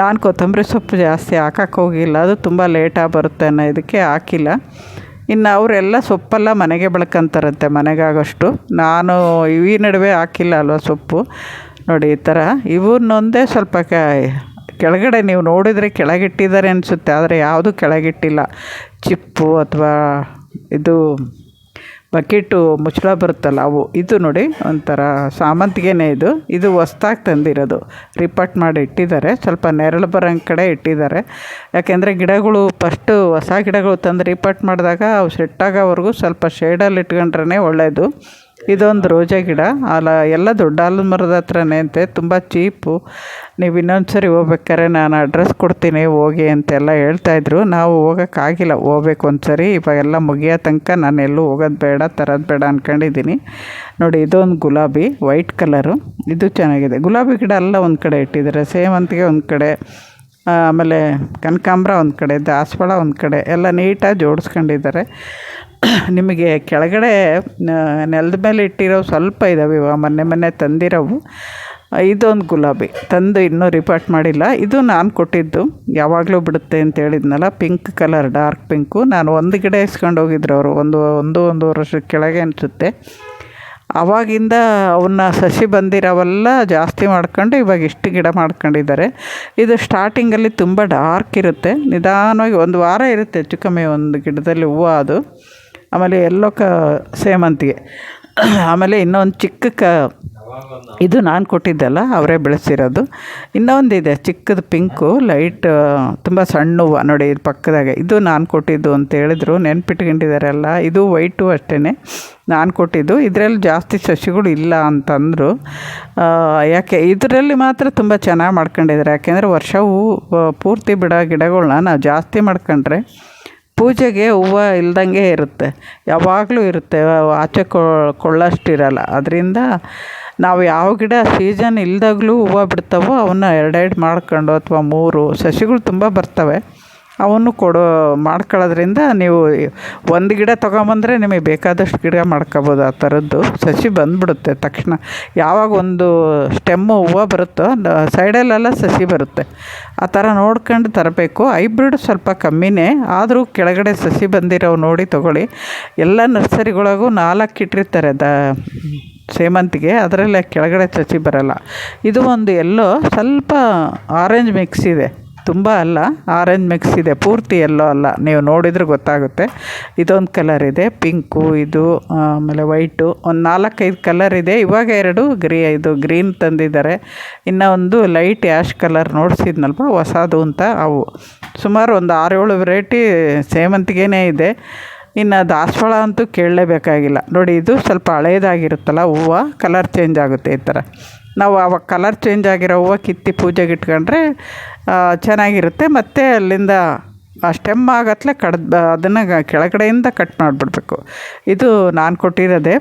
ನಾನು ಕೊತ್ತಂಬರಿ ಸೊಪ್ಪು ಜಾಸ್ತಿ ಹಾಕಕ್ಕೆ ಹೋಗಿಲ್ಲ. ಅದು ತುಂಬ ಲೇಟಾಗಿ ಬರುತ್ತೆ ಅನ್ನೋ ಇದಕ್ಕೆ ಹಾಕಿಲ್ಲ. ಇನ್ನು ಅವರೆಲ್ಲ ಸೊಪ್ಪೆಲ್ಲ ಮನೆಗೆ ಬೆಳ್ಕೊಂತಾರಂತೆ, ಮನೆಗಾಗೋಷ್ಟು. ನಾನು ಈ ನಡುವೆ ಹಾಕಿಲ್ಲ ಅಲ್ವಾ ಸೊಪ್ಪು. ನೋಡಿ, ಈ ಥರ ಇವನ್ನೊಂದೇ ಸ್ವಲ್ಪ ಕ, ಕೆಳಗಡೆ ನೀವು ನೋಡಿದರೆ ಕೆಳಗಿಟ್ಟಿದ್ದಾರೆ ಅನಿಸುತ್ತೆ. ಆದರೆ ಯಾವುದು ಕೆಳಗಿಟ್ಟಿಲ್ಲ. ಚಿಪ್ಪು ಅಥವಾ ಇದು ಬಕೆಟು ಮುಚ್ಚಳ ಬರುತ್ತಲ್ಲ ಅವು. ಇದು ನೋಡಿ ಒಂಥರ ಸಾಮಂತಿಗೆನೇ ಇದು. ಇದು ಹೊಸ್ದಾಗಿ ತಂದಿರೋದು. ರಿಪಟ್ ಮಾಡಿ ಇಟ್ಟಿದ್ದಾರೆ. ಸ್ವಲ್ಪ ನೆರಳು ಬರೋಂಗೆ ಕಡೆ ಇಟ್ಟಿದ್ದಾರೆ. ಯಾಕೆಂದರೆ ಗಿಡಗಳು ಫಸ್ಟು ಹೊಸ ಗಿಡಗಳು ತಂದು ರಿಪಟ್ ಮಾಡಿದಾಗ ಅವು ಸೆಟ್ಟಾಗೋವರೆಗೂ ಸ್ವಲ್ಪ ಶೇಡಲ್ಲಿ ಇಟ್ಕೊಂಡ್ರೇ ಒಳ್ಳೆಯದು ಇದೊಂದು ರೋಜಾ ಗಿಡ. ಅಲ್ಲ ಎಲ್ಲ ದೊಡ್ಡ ಆಲದ ಮರದ ಹತ್ರನೇ ಅಂತೆ, ತುಂಬ ಚೀಪು. ನೀವು ಇನ್ನೊಂದು ಸರಿ ಹೋಗ್ಬೇಕಾದ್ರೆ ನಾನು ಅಡ್ರೆಸ್ ಕೊಡ್ತೀನಿ, ಹೋಗಿ ಅಂತೆಲ್ಲ ಹೇಳ್ತಾಯಿದ್ರು ನಾವು ಹೋಗೋಕ್ಕಾಗಿಲ್ಲ ಹೋಗ್ಬೇಕು ಒಂದು ಸರಿ ಇವಾಗೆಲ್ಲ ಮುಗಿಯೋ ತನಕ ನಾನು ಎಲ್ಲೂ ಹೋಗೋದು ಬೇಡ, ತರೋದು ಬೇಡ ಅಂದ್ಕೊಂಡಿದ್ದೀನಿ ನೋಡಿ, ಇದೊಂದು ಗುಲಾಬಿ, ವೈಟ್ ಕಲರು. ಇದು ಚೆನ್ನಾಗಿದೆ. ಗುಲಾಬಿ ಗಿಡ ಎಲ್ಲ ಒಂದು ಕಡೆ ಇಟ್ಟಿದ್ದಾರೆ, ಸೇವಂತಿಗೆ ಒಂದು ಕಡೆ. ಆಮೇಲೆ ಕನಕಾಂಬ್ರ ಒಂದು ಕಡೆ, ದಾಸವಾಳ ಒಂದು ಕಡೆ ಎಲ್ಲ ನೀಟಾಗಿ ಜೋಡಿಸ್ಕೊಂಡಿದ್ದಾರೆ. ನಿಮಗೆ ಕೆಳಗಡೆ ನೆಲದ ಮೇಲೆ ಇಟ್ಟಿರೋ ಸ್ವಲ್ಪ ಇದ್ದಾವೆ ಇವಾಗ ಮೊನ್ನೆ ಮೊನ್ನೆ ತಂದಿರೋವು. ಇದೊಂದು ಗುಲಾಬಿ, ತಂದು ಇನ್ನೂ ರಿಪಾರ್ಟ್ ಮಾಡಿಲ್ಲ. ಇದು ನಾನು ಕೊಟ್ಟಿದ್ದು, ಯಾವಾಗಲೂ ಬಿಡುತ್ತೆ ಅಂತ ಹೇಳಿದ್ನಲ್ಲ ಪಿಂಕ್ ಕಲರ್ ಡಾರ್ಕ್ ಪಿಂಕು ನಾನು ಒಂದು ಗಿಡ ಇಸ್ಕೊಂಡು ಹೋಗಿದ್ರು ಅವರು, ಒಂದು ಒಂದು ಒಂದು ವರ್ಷದ ಕೆಳಗೆ ಅನಿಸುತ್ತೆ. ಆವಾಗಿಂದ ಅವನ್ನ ಸಸಿ ಬಂದಿರೋವೆಲ್ಲ ಜಾಸ್ತಿ ಮಾಡ್ಕೊಂಡು ಇವಾಗ ಇಷ್ಟು ಗಿಡ ಮಾಡ್ಕೊಂಡಿದ್ದಾರೆ. ಇದು ಸ್ಟಾರ್ಟಿಂಗಲ್ಲಿ ತುಂಬ ಡಾರ್ಕ್ ಇರುತ್ತೆ. ನಿಧಾನವಾಗಿ ಒಂದು ವಾರ ಇರುತ್ತೆ ಹೆಚ್ಚು ಕಮ್ಮಿ ಒಂದು ಗಿಡದಲ್ಲಿ ಹೂವು ಅದು. ಆಮೇಲೆ ಎಲ್ಲೋ ಕ ಸೇವಂತಿಗೆ ಆಮೇಲೆ ಇನ್ನೊಂದು ಚಿಕ್ಕ ಕ ಇದು ನಾನು ಕೊಟ್ಟಿದ್ದಲ್ಲ, ಅವರೇ ಬೆಳೆಸಿರೋದು. ಇನ್ನೊಂದು ಇದೆ ಚಿಕ್ಕದು ಪಿಂಕು, ಲೈಟ್ ತುಂಬ ಸಣ್ಣ ಹೂವು ನೋಡಿ ಇದು ಪಕ್ಕದಾಗೆ. ಇದು ನಾನು ಕೊಟ್ಟಿದ್ದು ಅಂತ ಹೇಳಿದ್ರು, ನೆನ್ಪಿಟ್ಕೊಂಡಿದ್ದಾರಲ್ಲ, ಇದು ವೈಟು ಅಷ್ಟೇ ನಾನು ಕೊಟ್ಟಿದ್ದು, ಇದರಲ್ಲಿ ಜಾಸ್ತಿ ಸಸಿಗಳು ಇಲ್ಲ ಅಂತಂದರು. ಯಾಕೆ, ಇದರಲ್ಲಿ ಮಾತ್ರ ತುಂಬ ಚೆನ್ನಾಗಿ ಮಾಡ್ಕೊಂಡಿದ್ದಾರೆ. ಯಾಕೆಂದರೆ ವರ್ಷ ಹೂವು ಪೂರ್ತಿ ಬಿಡೋ ಗಿಡಗಳನ್ನ ನಾವು ಜಾಸ್ತಿ ಮಾಡ್ಕೊಂಡ್ರೆ ಪೂಜೆಗೆ ಹೂವು ಇಲ್ದಂಗೆ ಇರುತ್ತೆ. ಯಾವಾಗಲೂ ಇರುತ್ತೆ. ಆಚೆ ಕೊ, ಕೊಳ್ಳೋಷ್ಟಿರಲ್ಲ. ಅದರಿಂದ ನಾವು ಯಾವ ಗಿಡ ಸೀಸನ್ ಇಲ್ದಾಗಲೂ ಹೂವು ಬಿಡ್ತಾವೋ, ಅವನ್ನ ಎರಡೆರಡು ಮಾಡ್ಕೊಂಡು ಅಥವಾ ಮೂರು ಸಸಿಗಳು ತುಂಬ ಬರ್ತವೆ. ಅವನ್ನು ಕೊಡೋ ಮಾಡ್ಕೊಳ್ಳೋದ್ರಿಂದ ನೀವು ಒಂದು ಗಿಡ ತೊಗೊಂಬಂದರೆ ನಿಮಗೆ ಬೇಕಾದಷ್ಟು ಗಿಡ ಮಾಡ್ಕೋಬೋದು ಆ ಥರದ್ದು. ಸಸಿ ಬಂದ್ಬಿಡುತ್ತೆ. ತಕ್ಷಣ ಯಾವಾಗ ಒಂದು ಸ್ಟೆಮ್ಮು ಹೂವು ಬರುತ್ತೋ ಸೈಡಲ್ಲೆಲ್ಲ ಸಸಿ ಬರುತ್ತೆ. ಆ ಥರ ನೋಡ್ಕೊಂಡು ತರಬೇಕು. ಹೈಬ್ರಿಡ್ ಸ್ವಲ್ಪ ಕಮ್ಮಿನೇ. ಆದರೂ ಕೆಳಗಡೆ ಸಸಿ ಬಂದಿರೋ ನೋಡಿ ತೊಗೊಳ್ಳಿ. ಎಲ್ಲ ನರ್ಸರಿಗಳಿಗೂ ನಾಲ್ಕು ಇಟ್ಟಿರ್ತಾರೆ ದ ಸೇಮಂತಿಗೆ. ಅದರಲ್ಲೇ ಕೆಳಗಡೆ ಸಸಿ ಬರಲ್ಲ. ಇದು ಒಂದು ಎಲ್ಲೋ ಸ್ವಲ್ಪ ಆರೆಂಜ್ ಮಿಕ್ಸ್ ಇದೆ. ತುಂಬ ಅಲ್ಲ ಆರೆಂಜ್ ಮಿಕ್ಸ್ ಇದೆ, ಪೂರ್ತಿ ಎಲ್ಲೋ ಅಲ್ಲ, ನೀವು ನೋಡಿದ್ರೆ ಗೊತ್ತಾಗುತ್ತೆ. ಇದೊಂದು ಕಲರ್ ಇದೆ ಪಿಂಕು ಇದು, ಆಮೇಲೆ ವೈಟು ಒಂದು ನಾಲ್ಕೈದು ಕಲರ್ ಇದೆ. ಇವಾಗ ಎರಡು ಗ್ರೀ ಇದು ಗ್ರೀನ್ ತಂದಿದ್ದಾರೆ. ಇನ್ನು ಒಂದು ಲೈಟ್ ಆ್ಯಶ್ ಕಲರ್ ನೋಡಿಸಿದ್ನಲ್ವ, ಹೊಸದು ಅಂತ, ಅವು. ಸುಮಾರು ಒಂದು ಆರೇಳು ವೆರೈಟಿ ಸೇವಂತಿಗೆನೇ ಇದೆ. ಇನ್ನು ದಾಸವಾಳ ಅಂತೂ ಕೇಳಲೇಬೇಕಾಗಿಲ್ಲ. ನೋಡಿ, ಇದು ಸ್ವಲ್ಪ ಹಳೇದಾಗಿರುತ್ತಲ್ಲ, ಹೂವು ಕಲರ್ ಚೇಂಜ್ ಆಗುತ್ತೆ ಈ ಥರ ನಾವು ಆವಾಗ ಕಲರ್ ಚೇಂಜ್ ಆಗಿರೋ ಹೂವು ಕಿತ್ತಿ ಪೂಜೆಗೆ ಇಟ್ಕೊಂಡ್ರೆ ಚೆನ್ನಾಗಿರುತ್ತೆ. ಮತ್ತು ಅಲ್ಲಿಂದ ಆ ಸ್ಟೆಮ್ ಆಗತ್ಲೆ ಕಡ್ದು ಅದನ್ನು ಕೆಳಗಡೆಯಿಂದ ಕಟ್ ಮಾಡಿಬಿಡ್ಬೇಕು. ಇದು ನಾನು ಕೊಟ್ಟಿರೋದೆ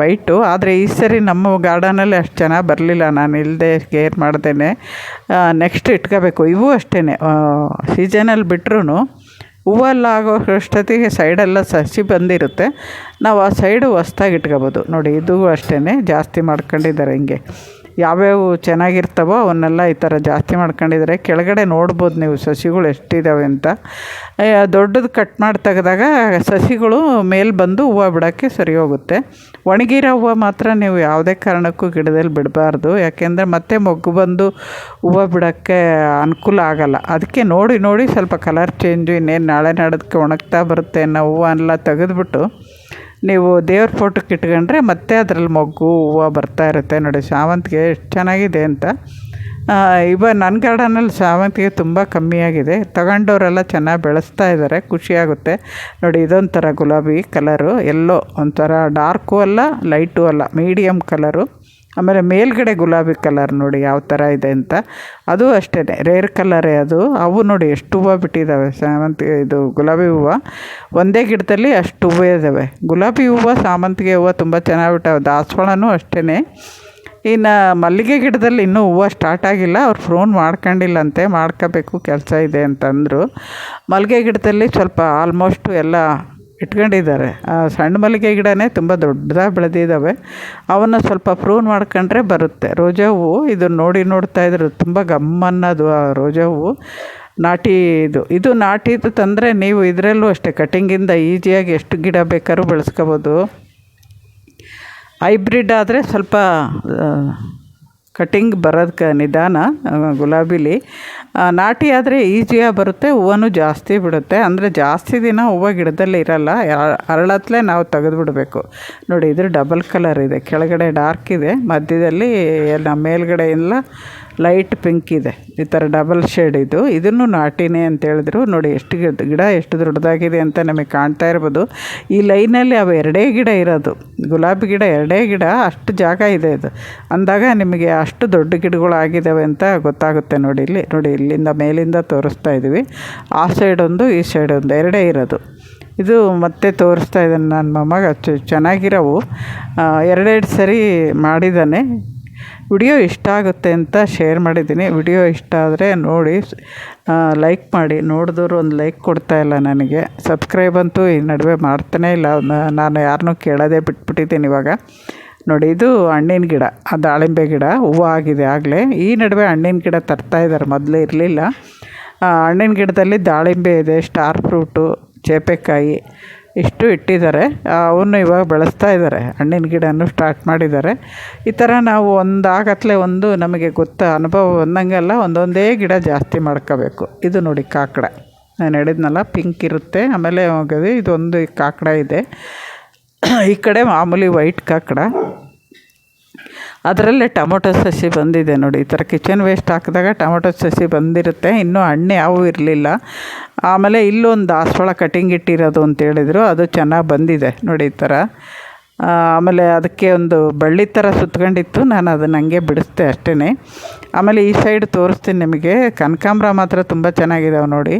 ವೈಟು ಆದರೆ ಈ ಸರಿ ನಮ್ಮ ಗಾರ್ಡನಲ್ಲಿ ಅಷ್ಟು ಚೆನ್ನಾಗಿ ಬರಲಿಲ್ಲ. ನಾನು ಇಲ್ಲದೆ ಕೇರ್ ಮಾಡ್ದೇ ನೆಕ್ಸ್ಟ್ ಇಟ್ಕೋಬೇಕು. ಇವು ಅಷ್ಟೇ ಸೀಸನಲ್ಲಿ ಬಿಟ್ರೂ ಹೂವೆಲ್ಲ ಆಗೋ ಅಷ್ಟೊತ್ತಿಗೆ ಸೈಡೆಲ್ಲ ಸಸಿ ಬಂದಿರುತ್ತೆ. ನಾವು ಆ ಸೈಡು ಹೊಸ್ದಾಗಿ ಇಟ್ಕೋಬೋದು. ನೋಡಿ, ಇದು ಅಷ್ಟೇ ಜಾಸ್ತಿ ಮಾಡ್ಕೊಂಡಿದ್ದಾರೆ ಹಿಂಗೆ. ಯಾವ್ಯಾವ ಚೆನ್ನಾಗಿರ್ತವೋ ಅವನ್ನೆಲ್ಲ ಈ ಥರ ಜಾಸ್ತಿ ಮಾಡ್ಕೊಂಡಿದ್ದಾರೆ. ಕೆಳಗಡೆ ನೋಡ್ಬೋದು ನೀವು ಸಸಿಗಳು ಎಷ್ಟಿದ್ದಾವೆ ಅಂತ. ದೊಡ್ಡದು ಕಟ್ ಮಾಡಿ ತೆಗೆದಾಗ ಸಸಿಗಳು ಮೇಲೆ ಬಂದು ಹೂವು ಬಿಡೋಕ್ಕೆ ಸರಿ ಹೋಗುತ್ತೆ. ಒಣಗಿರೋ ಹೂವು ಮಾತ್ರ ನೀವು ಯಾವುದೇ ಕಾರಣಕ್ಕೂ ಗಿಡದಲ್ಲಿ ಬಿಡಬಾರ್ದು. ಯಾಕೆಂದರೆ ಮತ್ತೆ ಮೊಗ್ಗು ಬಂದು ಹೂವು ಬಿಡೋಕ್ಕೆ ಅನುಕೂಲ ಆಗೋಲ್ಲ. ಅದಕ್ಕೆ ನೋಡಿ ನೋಡಿ ಸ್ವಲ್ಪ ಕಲರ್ ಚೇಂಜು ಇನ್ನೇನು ನಾಳೆ ನಾಡೋದಕ್ಕೆ ಒಣಗ್ತಾ ಬರುತ್ತೆ ಅನ್ನೋ ಹೂವು ಎಲ್ಲ ತೆಗೆದ್ಬಿಟ್ಟು ನೀವು ದೇವ್ರ ಫೋಟೋಕ್ಕೆ ಇಟ್ಕೊಂಡ್ರೆ ಮತ್ತೆ ಅದರಲ್ಲಿ ಮೊಗ್ಗು, ಹೂವು ಬರ್ತಾ ಇರುತ್ತೆ ನೋಡಿ. ಸೇವಂತಿಗೆ ಎಷ್ಟು ಚೆನ್ನಾಗಿದೆ ಅಂತ. ಇವಾಗ ನನ್ನ ಗಾರ್ಡನಲ್ಲಿ ಸೇವಂತಿಗೆ ತುಂಬ ಕಮ್ಮಿಯಾಗಿದೆ ತಗೊಂಡವರೆಲ್ಲ ಚೆನ್ನಾಗಿ ಬೆಳೆಸ್ತಾ ಇದ್ದಾರೆ ಖುಷಿಯಾಗುತ್ತೆ ನೋಡಿ, ಇದೊಂಥರ ಗುಲಾಬಿ ಕಲರು ಎಲ್ಲೋ ಒಂಥರ ಡಾರ್ಕು ಅಲ್ಲ ಲೈಟು ಅಲ್ಲ ಮೀಡಿಯಮ್ ಕಲರು ಆಮೇಲೆ ಮೇಲ್ಗಡೆ ಗುಲಾಬಿ ಕಲರ್ ನೋಡಿ ಯಾವ ಥರ ಇದೆ ಅಂತ. ಅದು ಅಷ್ಟೇ ರೇರ್ ಕಲರೇ ಅದು. ಅವು ನೋಡಿ ಎಷ್ಟು ಹೂವು ಬಿಟ್ಟಿದ್ದಾವೆ ಸೇವಂತಿಗೆ ಇದು ಗುಲಾಬಿ ಹೂವು. ಒಂದೇ ಗಿಡದಲ್ಲಿ ಅಷ್ಟು ಹೂವು ಇದ್ದಾವೆ ಗುಲಾಬಿ ಹೂವು ಸಾಮಂತಿಗೆ ಹೂವು ತುಂಬ ಚೆನ್ನಾಗಿ ಬಿಟ್ಟಾವೆ. ದಾಸವಾಳನೂ ಅಷ್ಟೇ ಇನ್ನು ಮಲ್ಲಿಗೆ ಗಿಡದಲ್ಲಿ ಇನ್ನೂ ಹೂವು ಸ್ಟಾರ್ಟ್ ಆಗಿಲ್ಲ. ಅವ್ರು ಫೋನ್ ಮಾಡ್ಕೊಂಡಿಲ್ಲಂತೆ, ಮಾಡ್ಕೋಬೇಕು, ಕೆಲಸ ಇದೆ ಅಂತಂದರು. ಮಲ್ಲಿಗೆ ಗಿಡದಲ್ಲಿ ಸ್ವಲ್ಪ ಆಲ್ಮೋಸ್ಟು ಎಲ್ಲ ಇಟ್ಕೊಂಡಿದ್ದಾರೆ. ಆ ಸಣ್ಣ ಮಲ್ಲಿಗೆ ಗಿಡನೇ ತುಂಬ ದೊಡ್ಡದಾಗಿ ಬೆಳೆದಿದ್ದಾವೆ. ಅವನ್ನು ಸ್ವಲ್ಪ ಪ್ರೂನ್ ಮಾಡ್ಕೊಂಡ್ರೆ ಬರುತ್ತೆ. ರೋಜಾ ಹೂವು ಇದನ್ನು ನೋಡಿ ನೋಡ್ತಾ ಇದ್ರೆ ತುಂಬ ಗಮ್ಮನ್ನೋದು ಆ ರೋಜಾ ಹೂವು. ನಾಟಿ ಇದು. ಇದು ನಾಟಿದು ತಂದರೆ ನೀವು ಇದರಲ್ಲೂ ಅಷ್ಟೇ ಕಟಿಂಗಿಂದ ಈಸಿಯಾಗಿ ಎಷ್ಟು ಗಿಡ ಬೇಕಾದ್ರೂ ಬೆಳೆಸ್ಕೋಬೋದು. ಹೈಬ್ರಿಡ್ ಆದರೆ ಸ್ವಲ್ಪ ಕಟಿಂಗ್ ಬರೋದಕ್ಕೆ ನಿಧಾನ ಗುಲಾಬಿಲಿ. ನಾಟಿ ಆದರೆ ಈಸಿಯಾಗಿ ಬರುತ್ತೆ, ಹೂವನು ಜಾಸ್ತಿ ಬಿಡುತ್ತೆ. ಅಂದರೆ ಜಾಸ್ತಿ ದಿನ ಹೂವು ಗಿಡದಲ್ಲಿ ಇರೋಲ್ಲ ಅರಳತ್ಲೆ ನಾವು ತೆಗೆದುಬಿಡಬೇಕು. ನೋಡಿ, ಇದ್ರ ಡಬಲ್ ಕಲರ್ ಇದೆ, ಕೆಳಗಡೆ ಡಾರ್ಕ್ ಇದೆ, ಮಧ್ಯದಲ್ಲಿ ಎಲ್ಲ ಮೇಲ್ಗಡೆ ಎಲ್ಲ ಲೈಟ್ ಪಿಂಕ್ ಇದೆ. ಈ ಥರ ಡಬಲ್ ಶೇಡ್ ಇದು. ಇದನ್ನು ನಾಟಿನೇ ಅಂತ ಹೇಳಿದ್ರು. ನೋಡಿ ಎಷ್ಟು ಗಿಡ ಎಷ್ಟು ದೊಡ್ಡದಾಗಿದೆ ಅಂತ ನಮಗೆ ಕಾಣ್ತಾ ಇರ್ಬೋದು. ಈ ಲೈನಲ್ಲಿ ಅವು ಎರಡೇ ಗಿಡ ಇರೋದು. ಗುಲಾಬಿ ಗಿಡ ಎರಡೇ ಗಿಡ, ಅಷ್ಟು ಜಾಗ ಇದೆ ಇದು ಅಂದಾಗ ನಿಮಗೆ ಅಷ್ಟು ದೊಡ್ಡ ಗಿಡಗಳಾಗಿದ್ದಾವೆ ಅಂತ ಗೊತ್ತಾಗುತ್ತೆ ನೋಡಿ ಇಲ್ಲಿ. ನೋಡಿ ಇಲ್ಲಿಂದ ಮೇಲಿಂದ ತೋರಿಸ್ತಾ ಇದ್ದೀವಿ. ಆ ಸೈಡ್ ಒಂದು, ಈ ಸೈಡ್ ಒಂದು, ಎರಡೇ ಇರೋದು. ಇದು ಮತ್ತೆ ತೋರಿಸ್ತಾ ಇದ್ದಾನೆ ನನ್ನ ಮೊಮ್ಮಗ. ಚೆನ್ನಾಗಿರೋವು. ಎರಡೆರಡು ಸರಿ ಮಾಡಿದ್ದಾನೆ. ವಿಡಿಯೋ ಇಷ್ಟ ಆಗುತ್ತೆ ಅಂತ ಶೇರ್ ಮಾಡಿದ್ದೀನಿ. ವಿಡಿಯೋ ಇಷ್ಟ ಆದರೆ ನೋಡಿ ಲೈಕ್ ಮಾಡಿ. ನೋಡಿದವರು ಒಂದು ಲೈಕ್ ಕೊಡ್ತಾ ಇಲ್ಲ ನನಗೆ. ಸಬ್ಸ್ಕ್ರೈಬ್ ಅಂತೂ ಈ ನಡುವೆ ಮಾಡ್ತಾನೇ ಇಲ್ಲ. ನಾನು ಯಾರನ್ನೂ ಕೇಳೋದೇ ಬಿಟ್ಬಿಟ್ಟಿದ್ದೀನಿ ಇವಾಗ. ನೋಡಿ, ಇದು ಹಣ್ಣಿನ ಗಿಡ, ಆ ದಾಳಿಂಬೆ ಗಿಡ. ಹೂವು ಆಗಿದೆ ಆಗಲೇ. ಈ ನಡುವೆ ಹಣ್ಣಿನ ಗಿಡ ತರ್ತಾ ಇದ್ದಾರೆ. ಮೊದಲು ಇರಲಿಲ್ಲ. ಹಣ್ಣಿನ ಗಿಡದಲ್ಲಿ ದಾಳಿಂಬೆ ಇದೆ ಸ್ಟಾರ್ ಫ್ರೂಟು ಚೇಪೆಕಾಯಿ ಇಷ್ಟು ಇಟ್ಟಿದ್ದಾರೆ. ಅವನ್ನು ಇವಾಗ ಬೆಳೆಸ್ತಾ ಇದ್ದಾರೆ. ಹಣ್ಣಿನ ಗಿಡನೂ ಸ್ಟಾರ್ಟ್ ಮಾಡಿದ್ದಾರೆ. ಈ ಥರ ನಾವು ಒಂದು ಆಗತ್ಲೆ ಒಂದು ನಮಗೆ ಗೊತ್ತ ಅನುಭವ ಬಂದಂಗೆಲ್ಲ ಒಂದೊಂದೇ ಗಿಡ ಜಾಸ್ತಿ ಮಾಡ್ಕೋಬೇಕು. ಇದು ನೋಡಿ ಕಾಕಡ. ನಾನು ಹೇಳಿದ್ನಲ್ಲ ಪಿಂಕ್ ಇರುತ್ತೆ. ಆಮೇಲೆ ಇದೊಂದು ಕಾಕಡ ಇದೆ. ಈ ಕಡೆ ಮಾಮೂಲಿ ವೈಟ್ ಕಾಕಡ. ಅದರಲ್ಲೇ ಟೊಮೊಟೊ ಸಸಿ ಬಂದಿದೆ ನೋಡಿ, ಈ ಥರ ಕಿಚನ್ ವೇಸ್ಟ್ ಹಾಕಿದಾಗ ಟೊಮೊಟೊ ಸಸಿ ಬಂದಿರುತ್ತೆ, ಇನ್ನೂ ಹಣ್ಣು ಯಾವೂ ಇರಲಿಲ್ಲ. ಆಮೇಲೆ ಇಲ್ಲೊಂದು ದಾಸವಾಳ ಕಟಿಂಗ್ ಇಟ್ಟಿರೋದು ಅಂತ ಹೇಳಿದರು, ಅದು ಚೆನ್ನಾಗಿ ಬಂದಿದೆ ನೋಡಿ ಈ ಥರ. ಆಮೇಲೆ ಅದಕ್ಕೆ ಒಂದು ಬಳ್ಳಿ ಥರ ಸುತ್ಕೊಂಡಿತ್ತು, ನಾನು ಅದನ್ನು ಹಂಗೆ ಬಿಡಿಸ್ದೆ ಅಷ್ಟೇ ಆಮೇಲೆ ಈ ಸೈಡ್ ತೋರಿಸ್ತೀನಿ ನಿಮಗೆ, ಕನಕಾಂಬ್ರ ಮಾತ್ರ ತುಂಬ ಚೆನ್ನಾಗಿದ್ದಾವೆ ನೋಡಿ.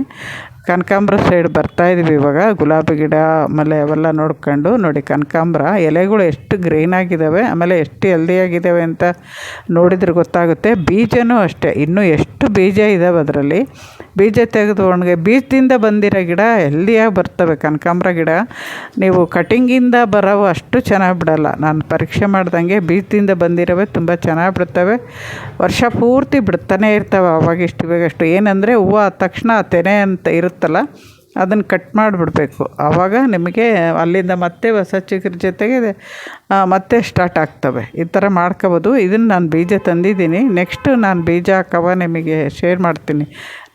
ಕನಕಾಂಬ್ರ ಸೈಡ್ ಬರ್ತಾಯಿದ್ವಿ ಇವಾಗ. ಗುಲಾಬಿ ಗಿಡ, ಆಮೇಲೆ ಅವೆಲ್ಲ ನೋಡ್ಕೊಂಡು ನೋಡಿ ಕನಕಾಂಬ್ರ. ಎಲೆಗಳು ಎಷ್ಟು ಗ್ರೀನ್ ಆಗಿದ್ದಾವೆ ಆಮೇಲೆ ಎಷ್ಟು ಹೆಲ್ದಿಯಾಗಿದ್ದಾವೆ ಅಂತ ನೋಡಿದ್ರೆ ಗೊತ್ತಾಗುತ್ತೆ. ಬೀಜನೂ ಅಷ್ಟೇ, ಇನ್ನೂ ಎಷ್ಟು ಬೀಜ ಇದ್ದಾವೆ ಅದರಲ್ಲಿ. ಬೀಜ ತೆಗೆದು ಒಣಗೆ ಬೀಜದಿಂದ ಬಂದಿರೋ ಗಿಡ ಹೆಲ್ದಿಯಾಗಿ ಬರ್ತವೆ. ಕನಕಾಂಬ್ರ ಗಿಡ ನೀವು ಕಟಿಂಗಿಂದ ಬರೋವು ಅಷ್ಟು ಚೆನ್ನಾಗಿ ಬಿಡೋಲ್ಲ. ನಾನು ಪರೀಕ್ಷೆ ಮಾಡ್ದಂಗೆ ಬೀಜದಿಂದ ಬಂದಿರೋವೆ, ತುಂಬ ಚೆನ್ನಾಗಿ ಬಿಡ್ತವೆ. ವರ್ಷ ಪೂರ್ತಿ ಬಿಡ್ತಾನೆ ಇರ್ತವೆ ಅವಾಗಿಷ್ಟು ಇವಾಗ ಅಷ್ಟು. ಏನಂದರೆ ಹೂವು ಆದ ತಕ್ಷಣ ತೆನೆ ಅಂತ ಇರುತ್ತಲ್ಲ, ಅದನ್ನು ಕಟ್ ಮಾಡಿಬಿಡ್ಬೇಕು. ಆವಾಗ ನಿಮಗೆ ಅಲ್ಲಿಂದ ಮತ್ತೆ ಹೊಸ ಜೊತೆಗೆ ಮತ್ತೆ ಸ್ಟಾರ್ಟ್ ಆಗ್ತವೆ. ಈ ಥರ ಮಾಡ್ಕೋಬೋದು. ಇದನ್ನು ನಾನು ಬೀಜ ತಂದಿದ್ದೀನಿ. ನೆಕ್ಸ್ಟು ನಾನು ಬೀಜ ಹಾಕವ ನಿಮಗೆ ಶೇರ್ ಮಾಡ್ತೀನಿ.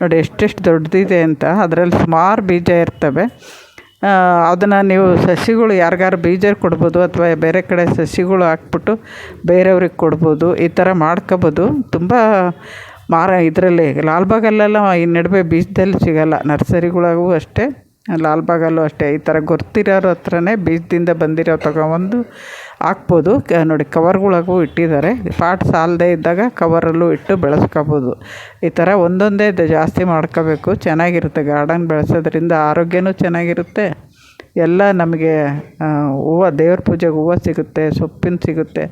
ನೋಡಿ ಎಷ್ಟೆಷ್ಟು ದೊಡ್ಡದಿದೆ ಅಂತ. ಅದರಲ್ಲಿ ಸುಮಾರು ಬೀಜ ಇರ್ತವೆ. ಅದನ್ನು ನೀವು ಸಸಿಗಳು ಯಾರಿಗಾರು ಬೀಜ ಕೊಡ್ಬೋದು, ಅಥವಾ ಬೇರೆ ಕಡೆ ಸಸಿಗಳು ಹಾಕ್ಬಿಟ್ಟು ಬೇರೆಯವ್ರಿಗೆ ಕೊಡ್ಬೋದು, ಈ ಥರ ಮಾಡ್ಕೋಬೋದು. ತುಂಬ ಮಾರ ಇದರಲ್ಲಿ ಲಾಲ್ಬಾಗಲ್ಲೆಲ್ಲ ಈ ನಡುವೆ ಬೀಜದಲ್ಲಿ ಸಿಗೋಲ್ಲ. ನರ್ಸರಿಗಳಿಗೂ ಅಷ್ಟೇ ಲಾಲ್ಬಾಗಲ್ಲೂ ಅಷ್ಟೇ. ಈ ಥರ ಗೊತ್ತಿರೋರ ಹತ್ರನೇ ಬೀಜದಿಂದ ಬಂದಿರೋ ತಗೊಂಬಂದು ಹಾಕ್ಬೋದು. ಕ, ನೋಡಿ, ಕವರ್ಗಳಿಗೂ ಇಟ್ಟಿದ್ದಾರೆ. ಪಾಟ್ ಸಾಲದೇ ಇದ್ದಾಗ ಕವರಲ್ಲೂ ಇಟ್ಟು ಬೆಳೆಸ್ಕೋಬೋದು. ಈ ಥರ ಒಂದೊಂದೇ ಜಾಸ್ತಿ ಮಾಡ್ಕೋಬೇಕು. ಚೆನ್ನಾಗಿರುತ್ತೆ. ಗಾರ್ಡನ್ ಬೆಳೆಸೋದ್ರಿಂದ ಆರೋಗ್ಯನೂ ಚೆನ್ನಾಗಿರುತ್ತೆ. ಎಲ್ಲ ನಮಗೆ ಹೂವು, ದೇವ್ರ ಪೂಜೆಗೆ ಹೂವು ಸಿಗುತ್ತೆ, ಸೊಪ್ಪಿನ ಸಿಗುತ್ತೆ.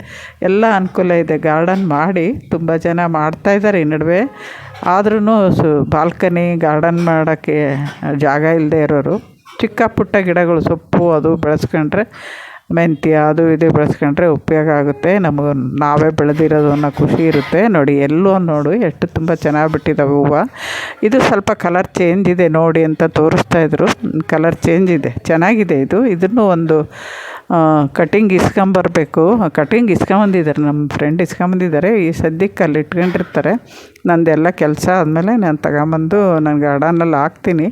ಎಲ್ಲ ಅನುಕೂಲ ಇದೆ. ಗಾರ್ಡನ್ ಮಾಡಿ ತುಂಬ ಜನ ಮಾಡ್ತಾಯಿದ್ದಾರೆ ಈ ನಡುವೆ. ಆದ್ರೂ ಸು, ಬಾಲ್ಕನಿ ಗಾರ್ಡನ್ ಮಾಡೋಕ್ಕೆ ಜಾಗ ಇಲ್ಲದೆ ಇರೋರು, ಚಿಕ್ಕ ಪುಟ್ಟ ಗಿಡಗಳು, ಸೊಪ್ಪು ಅದು ಬೆಳೆಸ್ಕೊಂಡ್ರೆ ಮೆಂತ್ಯ ಅದು ಇದು ಬೆಳೆಸ್ಕೊಂಡ್ರೆ ಉಪಯೋಗ ಆಗುತ್ತೆ. ನಮಗೆ ನಾವೇ ಬೆಳೆದಿರೋದು ಅನ್ನೋ ಖುಷಿ ಇರುತ್ತೆ. ನೋಡಿ, ಎಲ್ಲೋ ನೋಡು, ಎಷ್ಟು ತುಂಬ ಚೆನ್ನಾಗಿ ಬಿಟ್ಟಿದ್ದಾವೆ ಹೂವು. ಇದು ಸ್ವಲ್ಪ ಕಲರ್ ಚೇಂಜ್ ಇದೆ ನೋಡಿ ಅಂತ ತೋರಿಸ್ತಾ ಇದ್ರು. ಕಲರ್ ಚೇಂಜ್ ಇದೆ. ಚೆನ್ನಾಗಿದೆ ಇದು. ಇದನ್ನು ಒಂದು ಕಟಿಂಗ್ ಇಸ್ಕೊಂಬರ್ಬೇಕು. ಕಟಿಂಗ್ ಇಸ್ಕೊಂಬಂದಿದ್ದಾರೆ. ನಮ್ಮ ಫ್ರೆಂಡ್ ಇಸ್ಕೊಂಬಂದಿದ್ದಾರೆ. ಈ ಸದ್ಯಕ್ಕೆ ಅಲ್ಲಿ ಇಟ್ಕೊಂಡಿರ್ತಾರೆ. ನಂದೆಲ್ಲ ಕೆಲಸ ಆದಮೇಲೆ ನಾನು ತಗೊಂಬಂದು ನಾನು ಗಾರ್ಡನಲ್ಲಿ ಹಾಕ್ತೀನಿ.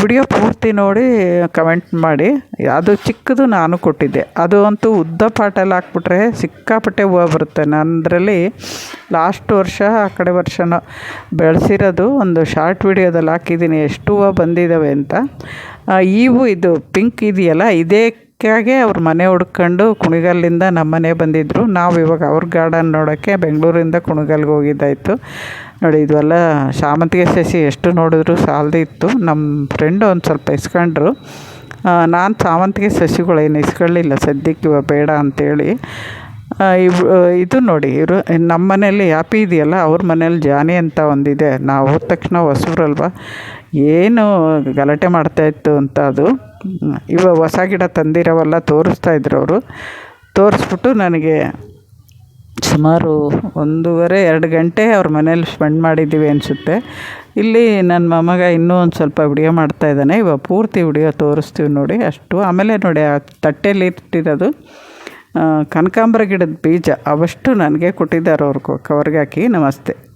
ವಿಡಿಯೋ ಪೂರ್ತಿ ನೋಡಿ ಕಮೆಂಟ್ ಮಾಡಿ. ಅದು ಚಿಕ್ಕದು ನಾನು ಕೊಟ್ಟಿದ್ದೆ. ಅದು ಅಂತೂ ಉದ್ದ ಪಾಟಲ್ಲಿ ಹಾಕ್ಬಿಟ್ರೆ ಸಿಕ್ಕಾಪಟ್ಟೆ ಹೂವು ಬರುತ್ತೆ. ನಂದರಲ್ಲಿ ಲಾಸ್ಟ್ ವರ್ಷ, ಆ ಕಡೆ ವರ್ಷನೋ ಬೆಳೆಸಿರೋದು ಒಂದು ಶಾರ್ಟ್ ವಿಡಿಯೋದಲ್ಲಿ ಹಾಕಿದ್ದೀನಿ. ಎಷ್ಟು ಹೂವು ಬಂದಿದ್ದಾವೆ ಅಂತ. ಈ ಇದು ಪಿಂಕ್ ಇದೆಯಲ್ಲ, ಇದಕ್ಕಾಗೆ ಅವ್ರ ಮನೆ ಹುಡ್ಕೊಂಡು ಕುಣಿಗಲ್ಲಿಂದ ನಮ್ಮ ಮನೆ ಬಂದಿದ್ದರು ನಾವು ಇವಾಗ ಅವ್ರ ಗಾರ್ಡನ್ ನೋಡೋಕ್ಕೆ ಬೆಂಗಳೂರಿಂದ ಕುಣಿಗಲ್ಗೆ ಹೋಗಿದ್ದಾಯಿತು. ನೋಡಿ ಇದೆಲ್ಲ ಶಾಮಂತಿಗೆ ಸಸಿ ಎಷ್ಟು ನೋಡಿದ್ರು ಸಾಲದೇ ಇತ್ತು. ನಮ್ಮ ಫ್ರೆಂಡ್ ಒಂದು ಸ್ವಲ್ಪ ಇಸ್ಕೊಂಡ್ರು. ನಾನು ಸಾವಂತಿಗೆ ಸಸಿಗಳೇನು ಇಸ್ಕೊಳ್ಳಿಲ್ಲ ಸದ್ಯಕ್ಕೆ ಇವಾಗ ಬೇಡ ಅಂತೇಳಿ. ಆ, ಇವ್ ಇದು ನೋಡಿ ಇವರು ನಮ್ಮ ಮನೇಲಿ ಹ್ಯಾಪಿ ಇದೆಯಲ್ಲ ಅವ್ರ ಮನೇಲಿ ಜಾನಿ ಅಂತ ಒಂದಿದೆ. ನಾವು ಹೋದ ತಕ್ಷಣ ಹೊಸಬ್ರಲ್ವ ಏನು ಗಲಾಟೆ ಮಾಡ್ತಾಯಿತ್ತು ಅಂತ ಅದು. ಇವಾಗ ಹೊಸ ಗಿಡ ತಂದಿರೋವಲ್ಲ ತೋರಿಸ್ತಾ ಇದ್ರು ಅವರು. ತೋರಿಸ್ಬಿಟ್ಟು ನನಗೆ ಸುಮಾರು ಒಂದೂವರೆ, ಎರಡು ಗಂಟೆ ಅವ್ರ ಮನೇಲಿ ಸ್ಪೆಂಡ್ ಮಾಡಿದ್ದೀವಿ ಅನಿಸುತ್ತೆ. ಇಲ್ಲಿ ನನ್ನ ಮೊಮ್ಮಗ ಇನ್ನೂ ಒಂದು ಸ್ವಲ್ಪ ವಿಡಿಯೋ ಮಾಡ್ತಾ ಇದ್ದಾನೆ. ಇವಾಗ ಪೂರ್ತಿ ವಿಡಿಯೋ ತೋರಿಸ್ತೀವಿ ನೋಡಿ. ಅಷ್ಟು ಆಮೇಲೆ ನೋಡಿ, ಆ ತಟ್ಟೆಯಲ್ಲಿ ಇಟ್ಟಿರೋದು ಕನಕಾಂಬರ ಗಿಡದ ಬೀಜ ಅವಷ್ಟು ನನಗೆ ಕೊಟ್ಟಿದ್ದಾರೆ ಅವ್ರಿಗೆ ಕವರ್ಗೆ ಹಾಕಿ ನಮಸ್ತೆ.